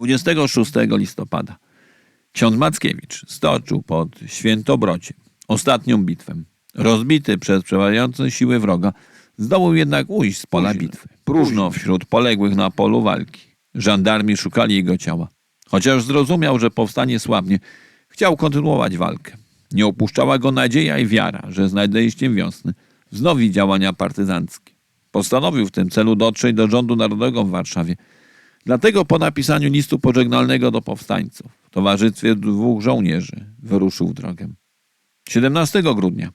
26 listopada ksiądz Mackiewicz stoczył pod Świętobrociem ostatnią bitwę. Rozbity przez przeważające siły wroga, zdołał jednak ujść z pola bitwy. Próżno wśród poległych na polu walki. Żandarmi szukali jego ciała. Chociaż zrozumiał, że powstanie słabnie, chciał kontynuować walkę. Nie opuszczała go nadzieja i wiara, że z nadejściem wiosny wznowi działania partyzanckie. Postanowił w tym celu dotrzeć do rządu narodowego w Warszawie. Dlatego po napisaniu listu pożegnalnego do powstańców w towarzystwie dwóch żołnierzy wyruszył w drogę. 17 grudnia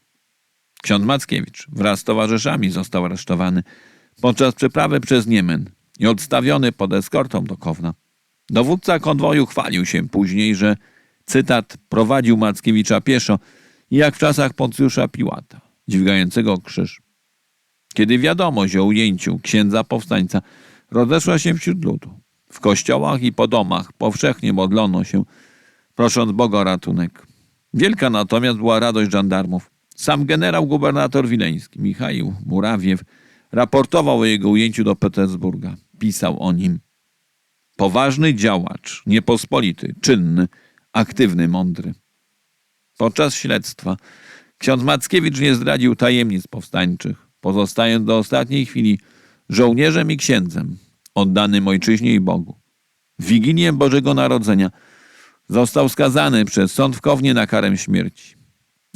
ksiądz Mackiewicz wraz z towarzyszami został aresztowany podczas przeprawy przez Niemen i odstawiony pod eskortą do Kowna. Dowódca konwoju chwalił się później, że, cytat, prowadził Mackiewicza pieszo, jak w czasach Poncjusza Piłata, dźwigającego krzyż. Kiedy wiadomość o ujęciu księdza powstańca rozeszła się wśród ludu, w kościołach i po domach powszechnie modlono się, prosząc Boga o ratunek. Wielka natomiast była radość żandarmów. Sam generał gubernator wileński, Michał Murawiew, raportował o jego ujęciu do Petersburga. Pisał o nim. Poważny działacz, niepospolity, czynny, aktywny, mądry. Podczas śledztwa ksiądz Mackiewicz nie zdradził tajemnic powstańczych, pozostając do ostatniej chwili żołnierzem i księdzem, oddanym ojczyźnie i Bogu. W Wigilię Bożego Narodzenia został skazany przez sąd w Kownie na karę śmierci.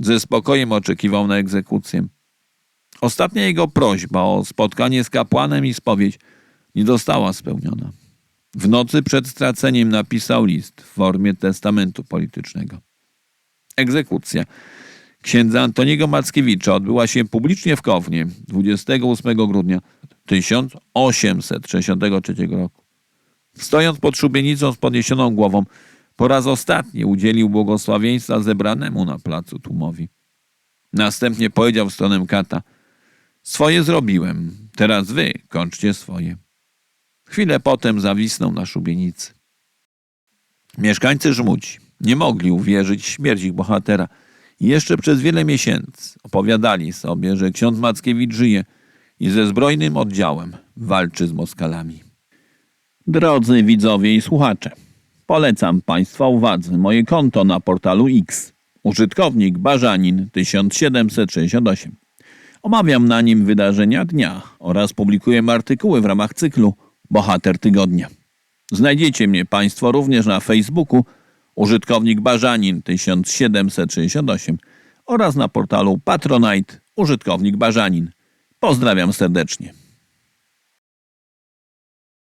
Ze spokojem oczekiwał na egzekucję. Ostatnia jego prośba o spotkanie z kapłanem i spowiedź nie została spełniona. W nocy przed straceniem napisał list w formie testamentu politycznego. Egzekucja księdza Antoniego Mackiewicza odbyła się publicznie w Kownie 28 grudnia 1863 roku. Stojąc pod szubienicą z podniesioną głową, po raz ostatni udzielił błogosławieństwa zebranemu na placu tłumowi. Następnie powiedział w stronę kata: Swoje zrobiłem, teraz wy kończcie swoje. Chwilę potem zawisnął na szubienicy. Mieszkańcy Żmudzi nie mogli uwierzyć w śmierć ich bohatera jeszcze przez wiele miesięcy opowiadali sobie, że ksiądz Mackiewicz żyje i ze zbrojnym oddziałem walczy z Moskalami. Drodzy widzowie i słuchacze, polecam Państwa uwadze moje konto na portalu X. Użytkownik Barzanin 1768. Omawiam na nim wydarzenia dnia oraz publikuję artykuły w ramach cyklu Bohater Tygodnia. Znajdziecie mnie Państwo również na Facebooku użytkownik Barzanin 1768 oraz na portalu Patronite użytkownik Barzanin. Pozdrawiam serdecznie.